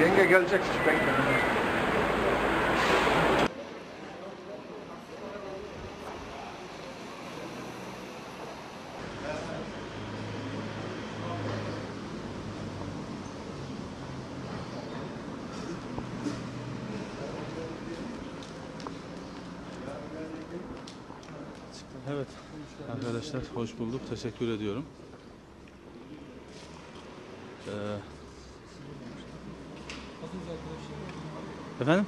Yenge gelecek. Bekle. Evet arkadaşlar hoş bulduk. Teşekkür ediyorum. Ee, efendim?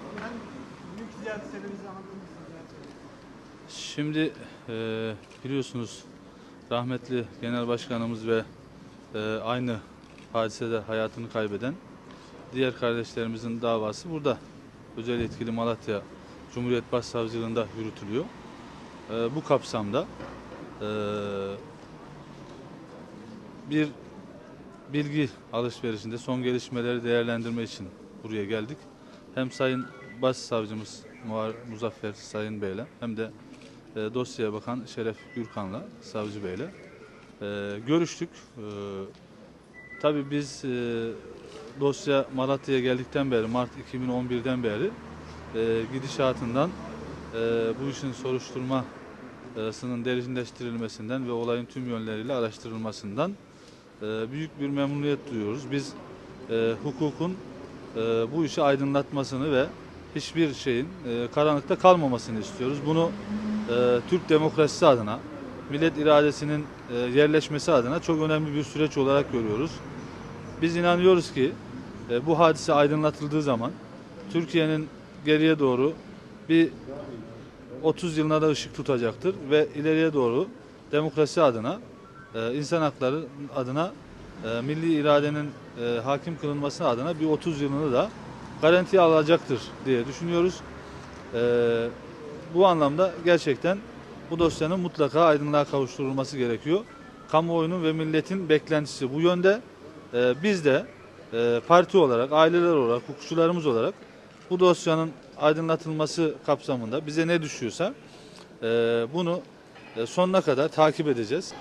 Şimdi e, biliyorsunuz rahmetli genel başkanımız ve e, aynı hadisede hayatını kaybeden diğer kardeşlerimizin davası burada. Özel yetkili Malatya Cumhuriyet Başsavcılığında yürütülüyor. E, bu kapsamda e, bir bilgi alışverişinde son gelişmeleri değerlendirme için buraya geldik. Hem Sayın Başsavcımız Muzaffer Sayın Bey'le hem de e, dosyaya bakan Şeref Gürkan'la, Savcı Bey'le e, görüştük. E, tabii biz e, dosya Malatya'ya geldikten beri, Mart 2011'den beri e, gidişatından bu işin soruşturmasının derinleştirilmesinden ve olayın tüm yönleriyle araştırılmasından e, büyük bir memnuniyet duyuyoruz. Biz e, hukukun e, bu işi aydınlatmasını ve hiçbir şeyin e, karanlıkta kalmamasını istiyoruz. Bunu e, Türk demokrasisi adına, millet iradesinin e, yerleşmesi adına çok önemli bir süreç olarak görüyoruz. Biz inanıyoruz ki e, bu hadise aydınlatıldığı zaman Türkiye'nin geriye doğru bir 30 yılına da ışık tutacaktır ve ileriye doğru demokrasi adına, e, insan hakları adına, e, milli iradenin e, hakim kılınması adına bir 30 yılını da garantiye alacaktır diye düşünüyoruz. Bu anlamda gerçekten bu dosyanın mutlaka aydınlığa kavuşturulması gerekiyor. Kamuoyunun ve milletin beklentisi bu yönde. Biz de parti olarak, aileler olarak, hukukçularımız olarak bu dosyanın aydınlatılması kapsamında bize ne düşüyorsa e, bunu e, sonuna kadar takip edeceğiz.